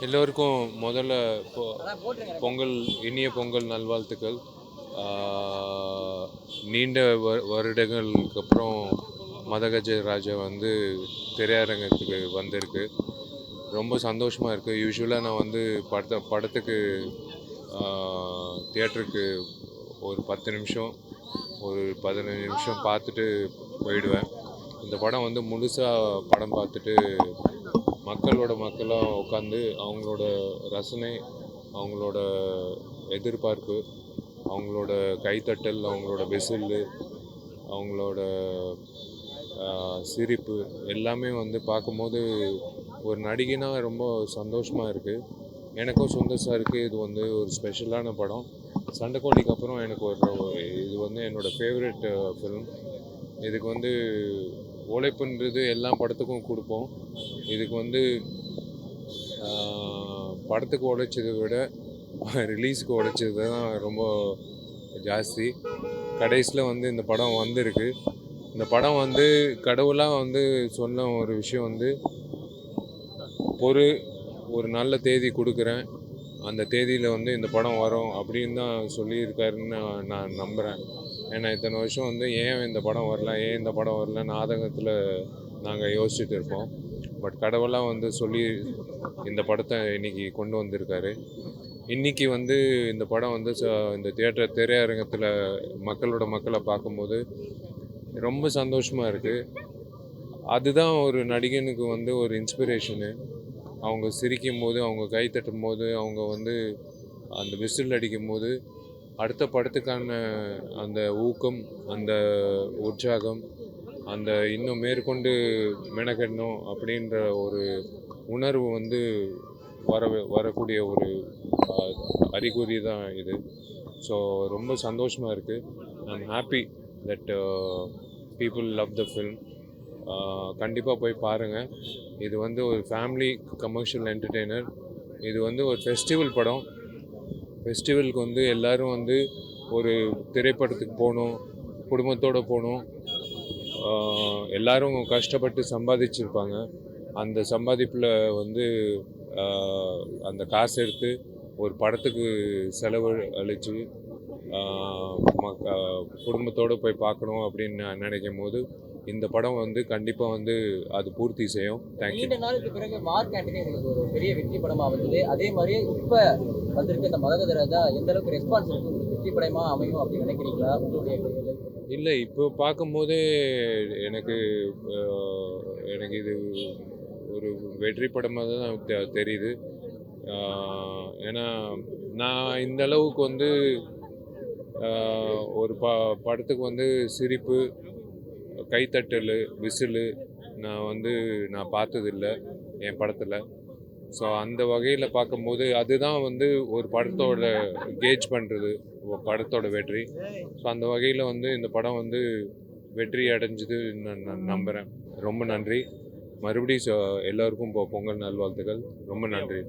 எல்லோருக்கும் முதல்ல பொங்கல் இனிய பொங்கல் நல்வாழ்த்துக்கள். நீண்ட வ- வருடங்களுக்கு அப்புறம் மதகஜ ராஜா வந்து திரையரங்கத்துக்கு வந்திருக்கு. ரொம்ப சந்தோஷமாக இருக்குது யூஸ்வலாக நான் வந்து படத்தை படத்துக்கு தியேட்டருக்கு ஒரு பத்து நிமிஷம் ஒரு பதினஞ்சு நிமிஷம் பார்த்துட்டு போயிடுவேன். இந்த படம் வந்து முழுசாக படம் பார்த்துட்டு மக்களோட மக்களாக உட்காந்து அவங்களோட ரசனை அவங்களோட எதிர்பார்ப்பு அவங்களோட கைத்தட்டல் அவங்களோட விசில் அவங்களோட சிரிப்பு எல்லாமே வந்து பார்க்கும்போது ஒரு நடிகைனா ரொம்ப சந்தோஷமாக இருக்குது எனக்கும் சுந்தர் சாருக்கு இது வந்து ஒரு ஸ்பெஷலான படம். சண்டைக்கோழிக்கு அப்புறம் எனக்கு ஒரு இது வந்து என்னோடய ஃபேவரட் ஃபிலிம் இதுக்கு வந்து உழைப்புன்றது எல்லா படத்துக்கும் கொடுப்போம். இதுக்கு வந்து படத்துக்கு உழைச்சதை விட ரிலீஸுக்கு உழைச்சது தான் ரொம்ப ஜாஸ்தி. கடைசியில் வந்து இந்த படம் வந்திருக்கு. இந்த படம் வந்து கடவுளாக வந்து சொன்ன ஒரு விஷயம் வந்து ஒரு ஒரு நல்ல தேதி கொடுக்குறேன். அந்த தேதியில் வந்து இந்த படம் வரும் அப்படின்னு தான் சொல்லியிருக்காருன்னு நான் நான் நம்புகிறேன் ஏன்னா இத்தனை வருஷம் வந்து ஏன் இந்த படம் வரல ஏன் இந்த படம் வரலன்னு ஆதங்கத்தில் நாங்கள் யோசிச்சுட்டு இருப்போம். பட் கடவுளாக வந்து சொல்லி இந்த படத்தை இன்னைக்கு கொண்டு வந்திருக்காரு. இன்னைக்கு வந்து இந்த படம் வந்து ச- இந்த தியேட்டர் திரையரங்கத்தில் மக்களோட மக்களை பார்க்கும்போது ரொம்ப சந்தோஷமாக இருக்குது அதுதான் ஒரு நடிகனுக்கு வந்து ஒரு இன்ஸ்பிரேஷனு அவங்க சிரிக்கும் போது அவங்க கை தட்டும் போது அவங்க வந்து அந்த விசில் அடிக்கும் போது அடுத்த படத்துக்கான அந்த ஊக்கம் அந்த உற்சாகம் அந்த இன்னும் மேற்கொண்டு மெனக்கெடணும் அப்படின்ற ஒரு உணர்வு வந்து வர வரக்கூடிய ஒரு அறிகுறி தான் இது. ஸோ ரொம்ப சந்தோஷமாக இருக்குது I'm happy that people uh, love the film கண்டிப்பாக போய் பாருங்கள் இது வந்து ஒரு ஃபேமிலி கமர்ஷியல் என்டர்டெய்னர் இது வந்து ஒரு ஃபெஸ்டிவல் படம். ஃபெஸ்டிவலுக்கு வந்து எல்லோரும் வந்து ஒரு திரைப்படத்துக்கு போகணும் குடும்பத்தோடு போகணும். எல்லோரும் கஷ்டப்பட்டு சம்பாதிச்சிருப்பாங்க. அந்த சம்பாதிப்பில் வந்து அந்த காசு எடுத்து ஒரு படத்துக்கு செலவு அழிச்சு குடும்பத்தோடு போய் பார்க்கணும் அப்படின்னு நினைக்கும் போது இந்த படம் வந்து கண்டிப்பாக வந்து அது பூர்த்தி செய்யும். தேங்க்யூ நீண்ட நாளுக்கு பிறகு மார்க் ஆண்டனி உங்களுக்கு ஒரு பெரிய வெற்றி படமா வந்தது அதே மாதிரி இப்ப வந்திருக்க இந்த மதகத ராஜா எந்த அளவுக்கு ரெஸ்பான்ஸ் இருக்கு? உங்களுக்கு வெற்றி படமா அமையும் அப்படின்னு நினைக்கிறீங்களா? உங்களுடைய இல்லை இப்போ பார்க்கும்போதே எனக்கு எனக்கு இது ஒரு வெற்றி படமாக தான் தெரியுது. ஏன்னா நான் இந்த அளவுக்கு வந்து ஒரு ப படத்துக்கு வந்து சிரிப்பு கைத்தட்டல் விசிலு நான் வந்து நான் பார்த்ததில்ல என் படத்தில். ஸோ அந்த வகையில் பார்க்கும்போது அதுதான் வந்து ஒரு படத்தோட கேஜ் பண்ணுறது படத்தோட வெற்றி. ஸோ அந்த வகையில் வந்து இந்த படம் வந்து வெற்றி அடைஞ்சது நான் நம்புகிறேன் ரொம்ப நன்றி. மறுபடியும் எல்லோருக்கும் பொங்கல் நல்வாழ்த்துக்கள். ரொம்ப நன்றி.